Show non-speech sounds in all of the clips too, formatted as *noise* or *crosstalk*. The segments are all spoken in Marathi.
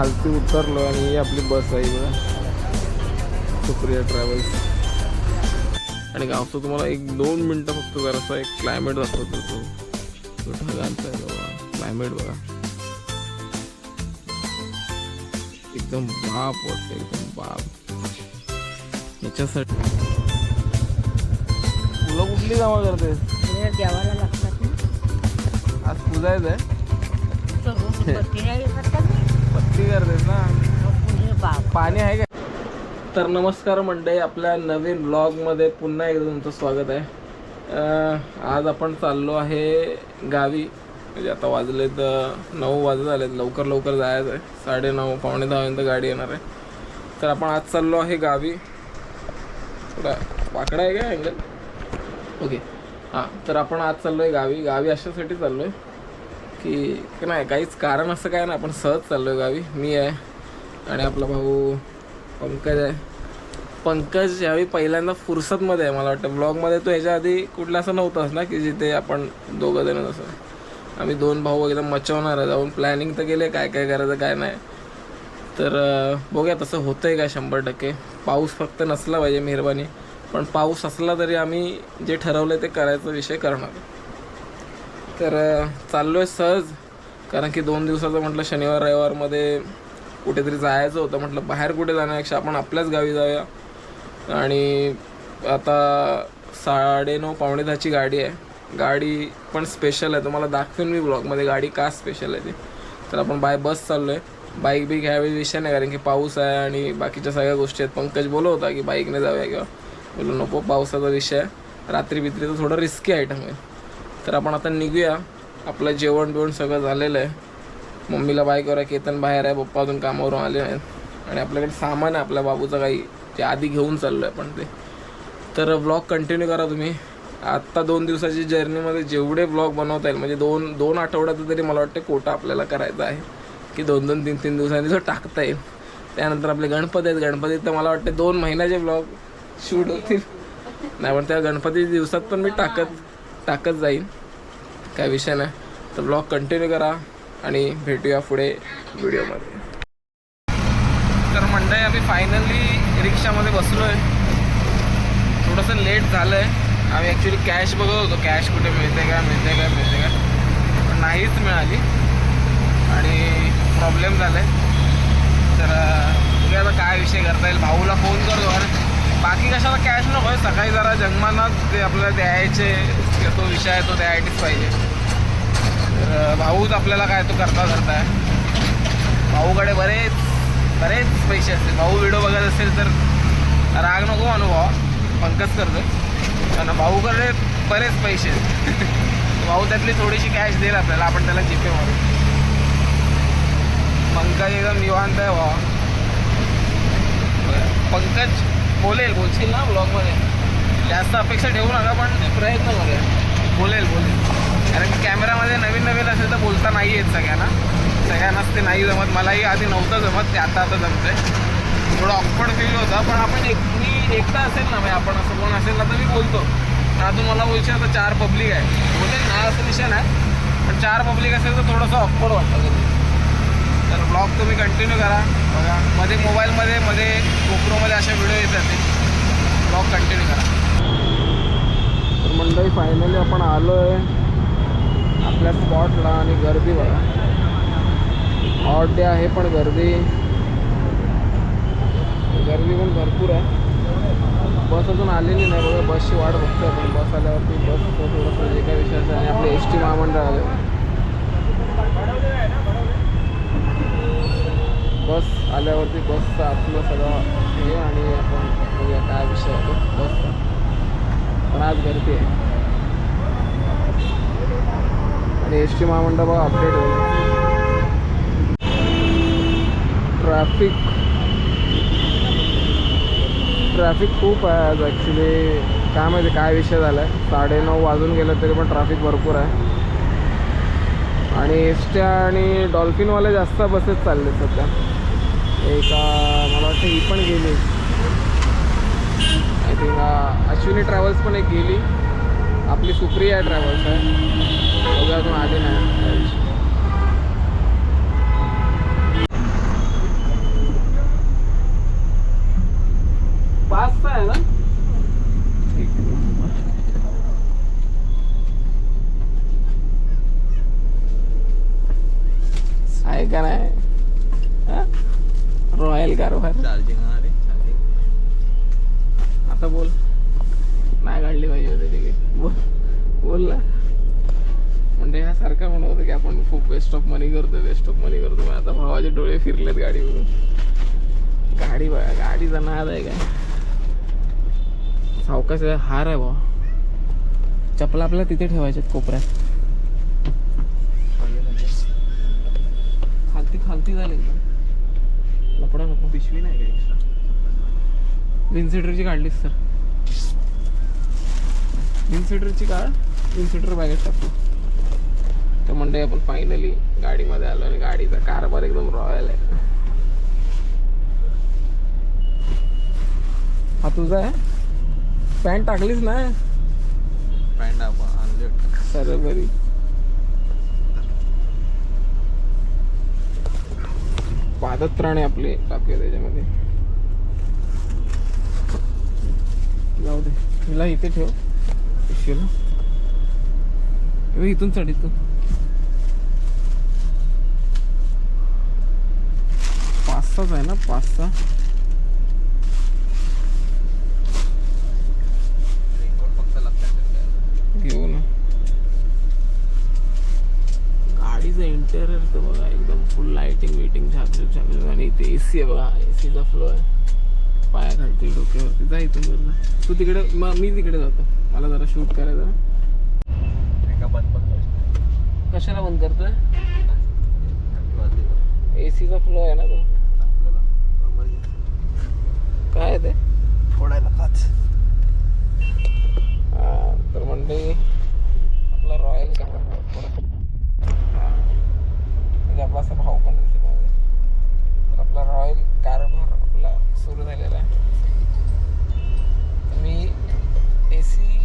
खालती उतरलो आणि ही आपली बस आहे बघा. सुप्रिया ट्रॅव्हल्स आणि गावचं तुम्हाला एक दोन मिनटं फक्त जरासा एक क्लायमेट दाखवतो तो. तो ढगांचा आहे बाबा क्लायमेट बघा. एकदम बाप वाटतं एकदम बाप. याच्यासाठी तुला कुठली कामं करते? देवाला लागतात आज पूजायचं आहे. तो पत्तीने करतात ना? पत्ती करतेस ना पाणी आहे का? तर नमस्कार मंडळी आपल्या नवीन ब्लॉगमध्ये पुन्हा एकदा तुमचं स्वागत आहे. आज आपण चाललो आहे गावी. म्हणजे आता वाजले तर नऊ वाजत आलेत. लवकर लवकर जायचं आहे. साडे नऊ पावणे दहापर्यंत गाडी येणार आहे. तर आपण आज चाललो आहे गावी. थोडा वाकडा आहे का अँगल ओके हां तर आपण आज चाललो आहे गावी. गावी अशासाठी चाललो आहे की नाही काहीच कारण असं काय ना आपण सहज चाललो आहे गावी. मी आहे आणि आपला भाऊ पंकज आहे. पंकज यावेळी पहिल्यांदा फुरसतमध्ये आहे मला वाटतं. ब्लॉगमध्ये तो ह्याच्या आधी कुठला असं नव्हताच ना की जिथे आपण दोघं जण असं आम्ही दोन भाऊ एकदम मचवणार आहे. जाऊन प्लॅनिंग तर केले काय काय करायचं काय नाही. तर बघूया तसं होतं आहे का शंभर टक्के. पाऊस फक्त नसला पाहिजे मेहरबानी. पण पाऊस असला तरी आम्ही जे ठरवलं ते करायचा विषय करणार. तर चाललो आहे सहज. कारण की दोन दिवसाचं म्हटलं शनिवार रविवारमध्ये कुठेतरी जायचं होतं. म्हटलं बाहेर कुठे जाण्यापेक्षा आपण आपल्याच गावी जाऊया. आणि आता साडेनऊ पावणे दहाची गाडी आहे. गाडी पण स्पेशल आहे. तुम्हाला दाखवेन मी ब्लॉगमध्ये गाडी का स्पेशल आहे ती? तर आपण बाय बस चाललो आहे बाईक बी घ्यावी विषय नाही कारण की पाऊस आहे आणि बाकीच्या सगळ्या गोष्टी आहेत. पंकज बोलत होता की बाईकने जाऊया किंवा. बोललो नको पावसाचा विषय आहे. रात्री बित्री तर थोडं रिस्की आयटम आहे. तर आपण आता निघूया. आपलं जेवण बिवण सगळं झालेलं आहे. मम्मीला बाय करा केतन बाहेर आहे. पप्पा अजून कामावरून आले नाहीत. आणि आपल्याकडे सामान आहे. आपल्या बाबूचं काही जे आधी घेऊन चाललो आहे आपण ते. तर ब्लॉग कंटिन्यू करा तुम्ही. आत्ता दोन दिवसाची जर्नीमध्ये जेवढे ब्लॉग बनवता येईल म्हणजे दोन दोन आठवड्यात तरी मला वाटते कोटा आपल्याला करायचा आहे. की दोन दोन तीन तीन दिवसांनी जो टाकता येईल. त्यानंतर आपले गणपती आहेत. गणपतीत तर मला वाटते दोन महिन्याचे ब्लॉग शूट होतील. नाही पण त्या गणपती दिवसात पण मी टाकत टाकत जाईन काय विषय नाही. तर ब्लॉग कंटिन्यू करा आणि भेटूया पुढे व्हिडिओमध्ये. तर मंडळी आम्ही फायनली रिक्षामध्ये बसलो आहे थोडंसं लेट झालं आहे आम्ही ॲक्च्युली कॅश बघत होतो. कॅश कुठे मिळते का मिळते का मिळते का? पण नाहीच मिळाली. आणि प्रॉब्लेम झाला आहे तर अं, बघूया आता काय विषय करता येईल? भाऊला फोन करतो. अरे बाकी कशाला कॅश नको आहे? सकाळी जरा जन्मानात ते आपल्याला द्यायचे. तो विषय आहे तो द्यायचीच पाहिजे. तर भाऊच आपल्याला काय तो करता करताय भाऊकडे बरेच बरेच पैसे असतील. भाऊ व्हिडिओ बघत असेल तर राग नको अनुभव पंकज करतो कारण भाऊकडे बरेच पैसे. आहेत *laughs* भाऊ त्यातली थोडीशी कॅश देईल आपल्याला. आपण त्याला जीपे मारू. पंकज एकदम निवांत आहे भाऊ पंकज बोलेल बोलशील ना ब्लॉगमध्ये जास्त अपेक्षा ठेवू नका पण प्रयत्न करूया. बोलेल बोलेल. कारण की कॅमेरामध्ये नवीन नवीन असेल तर बोलता नाही येत सगळ्यांना. सगळ्यांनाच ते नाही जमत. मलाही आधी नव्हतं जमत ते आता आता जमतंय. थोडं ऑकवर्ड फील होता पण आपण एक मी एकटा असेल ना म्हणजे आपण असं कोण असेल ना तर मी बोलतो. पण आता मला बोलशील आता चार पब्लिक आहे. बोलेल ना असं विषय नाही पण चार पब्लिक असेल तर थोडंसं ऑकवर्ड वाटतं कधी. तर ब्लॉग तुम्ही कंटिन्यू करा. बघा. मध्ये मोबाईलमध्ये मध्ये गोप्रोमध्ये अशा व्हिडिओ येतात. ते ब्लॉग कंटिन्यू करा. मंडळी फायनली आपण आलो आहे आपल्या स्पॉटला आणि गर्दी बघा हॉट डे आहे पण गर्दी. गर्दी पण भरपूर आहे. बस अजून आलेली नाही बघा बसची वाट बघतो आपण. बस आल्यावरती बस थोडंसं जे काही विषयाचं आणि आपले एस टी महामंडळ आले. बस आल्यावरती बसचं आपलं सगळं हे आणि आपण काय विषय आहे. बसचा पण आज गर्दी आहे. आणि एस टी महामंडळ अपडेट होईल. ट्रॅफिक ट्रॅफिक खूप आहे आज ॲक्च्युली काय माहिती काय विषय झाला आहे साडेनऊ वाजून गेलं तरी पण ट्रॅफिक भरपूर आहे. आणि एसट्या आणि डॉल्फिनवाले जास्त बसेस चालले सध्या. एका मला वाटतं ही पण गेली. आय थिंक अश्विनी ट्रॅव्हल्स पण एक गेली. आपली सुप्रिया ट्रॅव्हल्स आहे. बघा अजून आली नाही. पाच आहे ना? आहे का नाही? रॉयल कारभार चार्जिंग आता बोल. नाही काढली पाहिजे होती तिकीट. बोल. बोल ना. म्हणजे ह्या सारखा म्हणत होतं की आपण खूप वेस्ट ऑफ मनी करतो वेस्ट ऑफ मनी करतो पण आता भावाचे डोळे फिरलेत गाडीवरून. गाडी बघा गाडीचा नाद आहे काय? सावकाश हार आहे भाऊ चपला आपल्याला तिथे ठेवायच्यात कोपऱ्यात. खालती खालती झाली. लपडा नको. पिशवी नाही का एक्स्ट्रा विन सीटरची काढलीस सर विन सीटरची काढ. विन सीटर बॅगेत टाकतो तर म्हणजे आपण फायनली गाडीमध्ये आलो आणि गाडीचा कारभार एकदम रॉयल आहे. हा तुझा आहे? पॅन्ट टाकलीच ना? पॅन्ट आपण आणली. सर बरी. पादत्राणे आपले टाकले त्याच्यामध्ये. जाऊ दे. हिला इथे ठेव. पिशवीला इथून चढ इथून. पाच सहाच आहे ना? पाच सहा घेऊ ना. गाडीचं इंटेरियर तर बघा एकदम फुल लाइटिंग विटिंग झाकझुक झाकझुक आणि इथे ए सी आहे बघा. ए सीचा फ्लो आहे. पाया खालती डोक्यावरती जा इथून वर जा तू तिकडे म- मी तिकडे जातो. मला जरा शूट करायचं. कशाला बंद करतोय? थंडी वाजली का? ए सीचा फ्लो आहे ना तो. काय आहे ते? फोडायला हा, तर म्हणजे आपला रॉयल कारभार हा म्हणजे आपला असा भाऊ पण दिसत मध्ये तर आपला रॉयल कारभार आपला सुरू झालेला आहे तर मी ए सी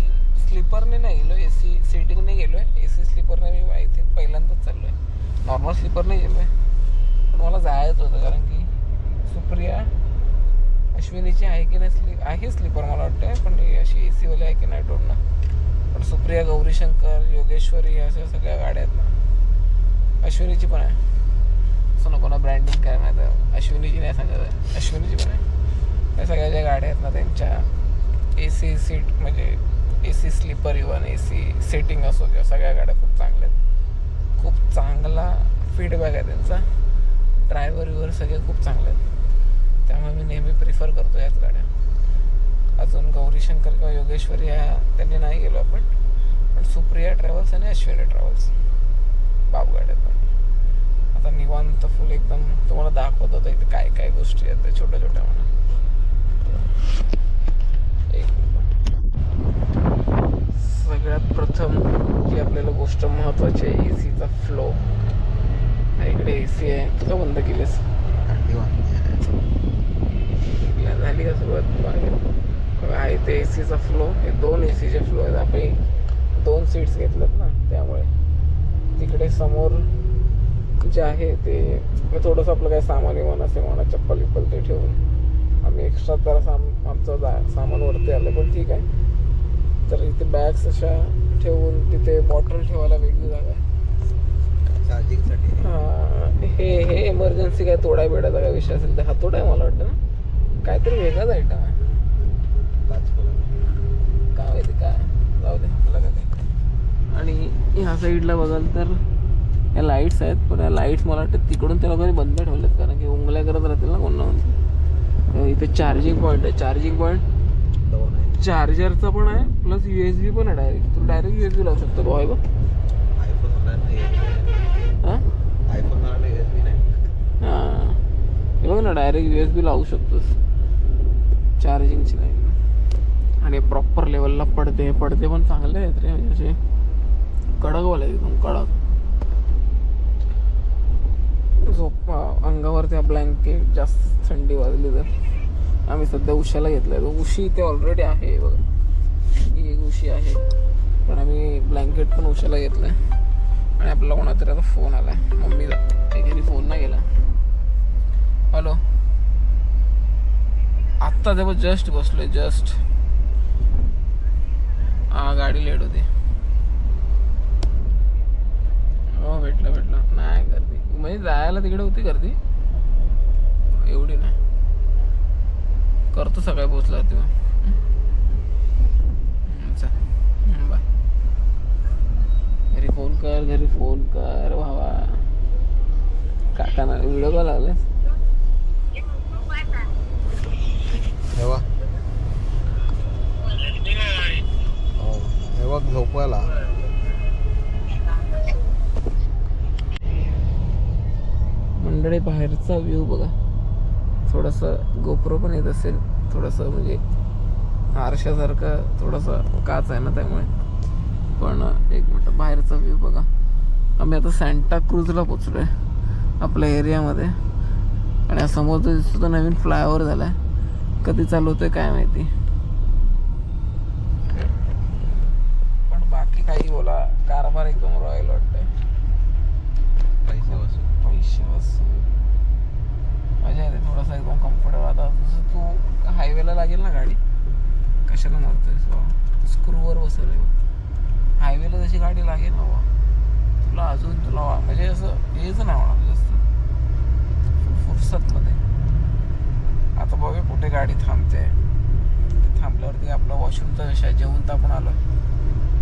स्लीपरने नाही गेलो ए सी सिटिंगने गेलो आहे ए सी स्लीपरने मी आय थिंक पहिल्यांदाच चाललो आहे नॉर्मल स्लीपरने गेलो आहे पण मला जायचं होतं कारण की सुप्रिया अश्विनीची आहे की नाही स्लीप आहे स्लीपर मला वाटतं पण ही अशी ए सीवाली आहे की नाही डोर ना पण सुप्रिया गौरीशंकर योगेश्वरी अशा सगळ्या गाड्या आहेत ना अश्विनीची पण आहे. असं नको ना ब्रँडिंग काय नाही तर. अश्विनीची नाही सांगत अश्विनीची पण आहे. त्या सगळ्या ज्या गाड्या आहेत ना त्यांच्या ए सी सीट म्हणजे A C sleeper even A C seating असो किंवा सगळ्या गाड्या खूप चांगल्या आहेत. खूप चांगला फीडबॅक आहे त्यांचा. ड्रायव्हर विवर सगळे खूप चांगले आहेत. त्यामुळे मी नेहमी प्रिफर करतो याच गाड्या. अजून गौरीशंकर किंवा योगेश्वरी ह्या त्यांनी नाही गेलो आपण. पण सुप्रिया ट्रॅव्हल्स आणि अश्विनी ट्रॅव्हल्स बाप गाड्या पण. आता निवांत फुल एकदम तुम्हाला दाखवत होतं इथे काय काय गोष्टी आहेत त्या छोट्या छोट्या म्हणा. एक सगळ्यात प्रथम जी आपल्याला गोष्ट महत्वाची आहे ए सीचा फ्लो इकडे ए सी आहे. तुला बंद केलीस? या झाली का सुरुवात? आहे. ते ए सीचा फ्लो हे दोन ए सीचे फ्लो आहेत. आपण दोन सीट्स घेतल्यात ना त्यामुळे तिकडे समोर जे आहे ते मग थोडंसं आपलं काय सामान विमान असे म्हणा चप्पल विप्पल ते ठेवून आम्ही एक्स्ट्रा जरा साम आमचं जा सामान वरती आलं पण ठीक आहे. तर इथे बॅग्स अशा ठेवून तिथे बॉटल ठेवायला वेगळी जागा आहे. चार्जिंगसाठी हा, हे हे इमर्जन्सी काय तोडा बिडाचा काय विषय असेल तर हा तोडा आहे मला वाटतं ना. काहीतरी वेगळाच आयटम आहे. काय माहिती काय? जाऊ दे आपल्याला काय. आणि ह्या साईडला बघाल तर या लाईट्स आहेत पण या लाईट्स मला वाटतं तिकडून त्या लोकांनी बंद ठेवलेत कारण की उंगल्या करत राहतील ना कोण. इथे चार्जिंग पॉईंट आहे चार्जिंग पॉईंट चार्जरचा पण आहे प्लस यू एस बी पण आहे डायरेक्ट तू डायरेक्ट यू एस बी लावू शकतो भाऊ आहे हां? नाही हां. बघ ना डायरेक्ट यू एस बी लावू शकतोस. चार्जिंगची लाईन आणि प्रॉपर लेवलला पडते पडते पण चांगले आहेत रे म्हणजे असे कडकवाले एकदम कडक. अंगावरती ब्लँकेट जास्त थंडी वाजली तर. आम्ही सध्या उशाला घेतलाय. तो उशी ते ऑलरेडी आहे बघा. ही एक उशी आहे. पण आम्ही ब्लँकेट पण उशाला घेतलाय. आणि आपल्याला कोणातरी आता फोन आलाय. मम्मीचा ते घरी फोन नाही गेला. हॅलो आत्ता तेव्हा जस्ट बसलोय जस्ट हा गाडी लेट होती. हो भेटलं भेटलं. नाही गर्दी. म्हणजे जायला तिकडे होती गर्दी. एवढी नाही. करतो सकाळी पोचला तेव्हा. बाय घरी फोन कर घरी फोन कर भावा. काका ना व्हिडिओ कॉल आले. हेवा हो हेवा झोपायला मंडळी बाहेरचा व्ह्यू बघा. थोडंसं गोप्रो पण येत असेल. थोडंसं म्हणजे आरशासारखं थोडंसं काच आहे ना त्यामुळे. पण एक मिनटं बाहेरचा व्ह्यू बघा. आम्ही आता सँटा क्रूजला पोचलो आहे आपल्या एरियामध्ये आणि समोर जो नवीन फ्लायओव्हर झाला आहे कधी चालू होतोय काय माहिती. पण बाकी काही बोला. कारभार एकदम रॉयल वाटतं. वसूल पैसे मजा येते थोडासा एकदम कम्फर्टेबल आता जसं तू हायवेला लागेल ना गाडी कशाला मारतोय स्क्रूवर बसवलंय आहे हायवेला जशी गाडी लागेल ना बा तुला अजून तुला म्हणजे असं हेच नाही होणार जास्त. फुरसतमध्ये. आता बघूया कुठे गाडी थांबते. थांबल्यावरती आपला वॉशरूमचा विषय जेवून तर आपण आलो.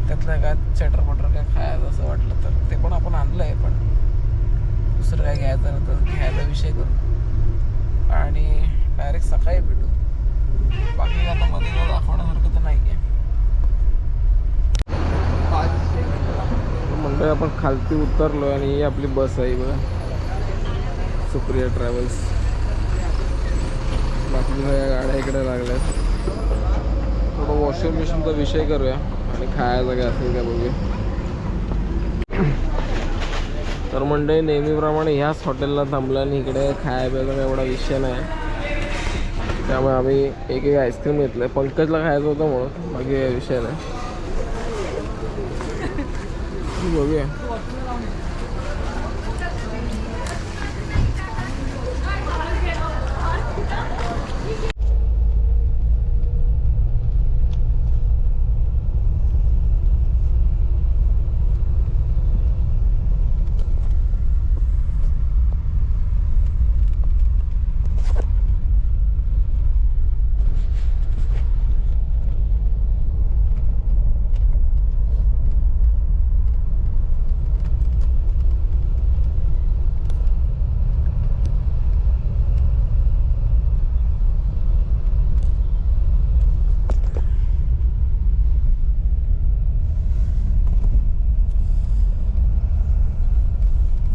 त्यातलं काय चटर पटर काय खायचं असं वाटलं तर ते पण आपण आणलं आहे पण दुसरं काय घ्यायचं नाही तर घ्यायचा विषय करू. आणि डायरेक्ट सकाळी भेटू. बाकी आता मध्ये दाखवण्यासारखं तर नाही आहे मंडळी आपण खालती उतरलो आणि ही आपली बस आहे बघा. सुप्रिया ट्रॅव्हल्स बाकी सगळ्या गाड्या इकडे लागल्या थोडं वॉशिंग मशीनचा विषय करूया आणि खायला काय असेल काय बघूया. तर मंडळी नेहमीप्रमाणे ह्याच हॉटेलला थांबलं आणि इकडे खाय प्यायचा एवढा विषय नाही. त्यामुळे आम्ही एक एक आईस्क्रीम घेतलं. पंकजला खायचं होतं म्हणून. बाकी काही विषय नाही. बघूया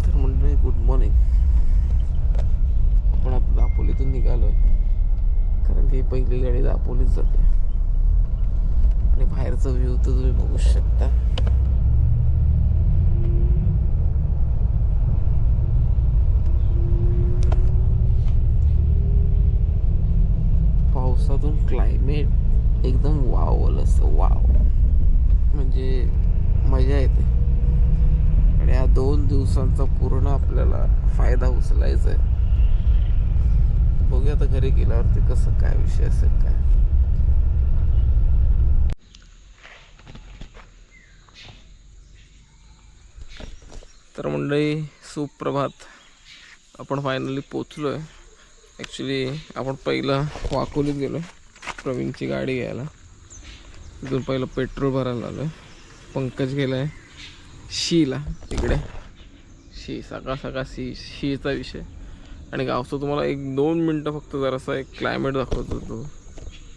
तर मंडळी गुड मॉर्निंग आपण आता दापोलीतून निघालोय कारण की पहिली गाडी दापोलीत जाते आणि बाहेरचा व्ह्यू तर तुम्ही बघू शकता पावसातून क्लायमेट एकदम वाव असं वाव म्हणजे मजा येते. आणि या दोन दिवसांचा पूर्ण आपल्याला फायदा उचलायचा आहे. बघूया आता घरी गेल्यावरती कसं काय विषय असेल काय. तर मंडळी सुप्रभात. आपण फायनली पोचलो आहे ॲक्च्युली आपण पहिलं वाकोलीत गेलो आहे प्रवीणची गाडी घ्यायला. तिथून पहिलं पेट्रोल भरायला आलो आहे पंकज गेलाय. शीला. तिकडे शी सकाळ सकाळ शी शीचा विषय. आणि गावचं तुम्हाला एक दोन मिनटं फक्त जरासा एक क्लायमेट दाखवतो तो.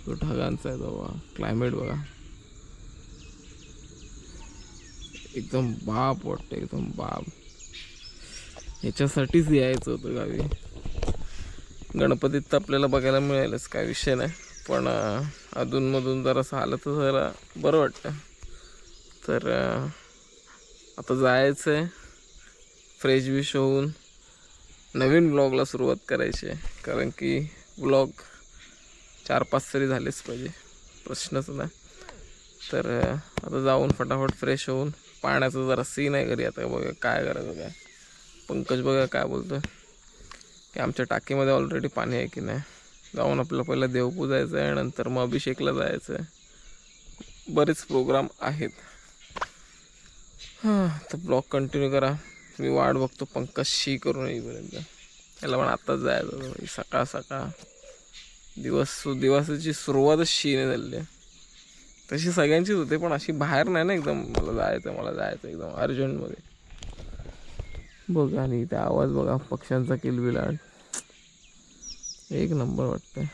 तो ढगांचा आहे बाबा. क्लायमेट बघा. एकदम बाप वाटतं एकदम बाप. ह्याच्यासाठीच यायचं होतं गावी. गणपतीत तर आपल्याला बघायला मिळेलच काय विषय नाही. पण अधूनमधून जरासं आलं तर जरा बरं वाटतं. तर आता जायचं आहे फ्रेश विश होऊन नवीन ब्लॉगला सुरुवात करायची आहे. कारण की ब्लॉग चार पाच तरी झालेच पाहिजे. प्रश्नच नाही. तर आता जाऊन फटाफट फ्रेश होऊन पाण्याचं जरा सीन आहे घरी. आता बघा काय करायचं काय. पंकज बघा काय बोलतो की आमच्या टाकीमध्ये ऑलरेडी पाणी आहे की नाही. जाऊन आपलं पहिलं देवपूजायचं आहे. नंतर मग अभिषेकला जायचं आहे बरेच प्रोग्राम आहेत. हां तर ब्लॉग कंटिन्यू करा. मी वाट बघतो पंकज शी करून येईपर्यंत. त्याला पण आत्ताच जायचं म्हणजे सकाळ सकाळ. दिवस दिवसाची सुरुवातच शीने झाली आहे. तशी सगळ्यांचीच होते पण अशी बाहेर नाही ना एकदम मला जायचं मला जायचं एकदम अर्जंटमध्ये. बघा आणि इथे आवाज बघा पक्ष्यांचा किलबिलाट. एक नंबर वाटतंय.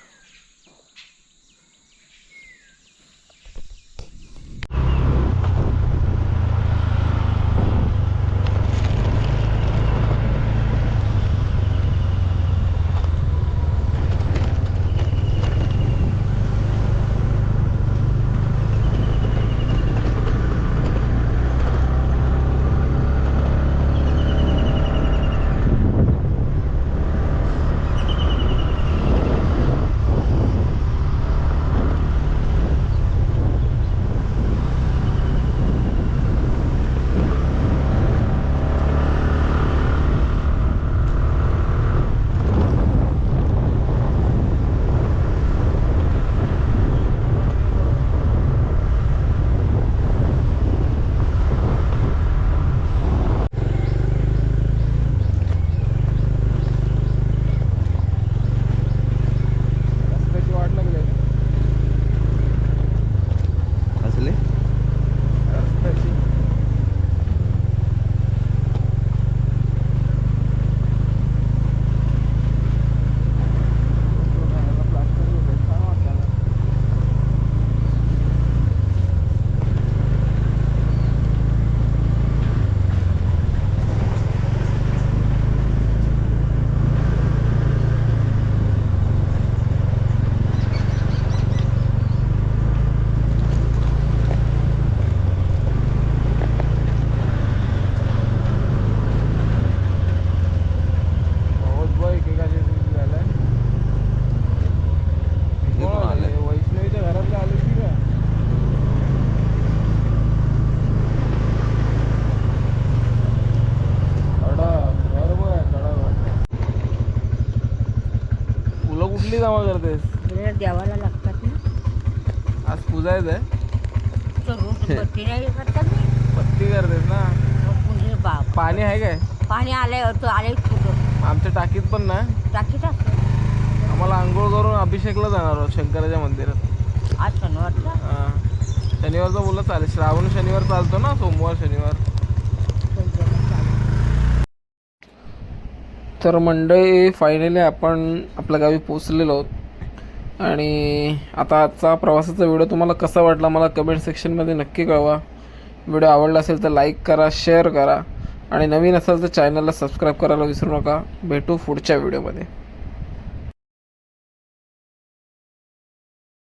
कुठली जमा करतेस? देवाला लागतात ना. आज पूजायचं आहे बत्ती नाही करतात पत्ती करतेस ना? बाप. पाणी आहे काय? पाणी आलंय आलंय आमच्या टाकीत पण ना. टाकीत असतं आम्हाला आंघोळ करून अभिषेकला जाणार आहोत शंकराच्या मंदिरात. आज शनिवारचा. शनिवारचा बोलत चालेल. श्रावण शनिवार चालतो ना सोमवार शनिवार. तर मंडळी फायनली आपण आपल्या गावी पोचलेलो आहोत. आणि आता आजचा प्रवासाचा व्हिडिओ तुम्हाला कसा वाटला मला कमेंट सेक्शनमध्ये नक्की कळवा. व्हिडिओ आवडला असेल तर लाईक करा शेअर करा. आणि नवीन असाल तर चॅनलला सबस्क्राईब करायला विसरू नका. भेटू पुढच्या व्हिडिओमध्ये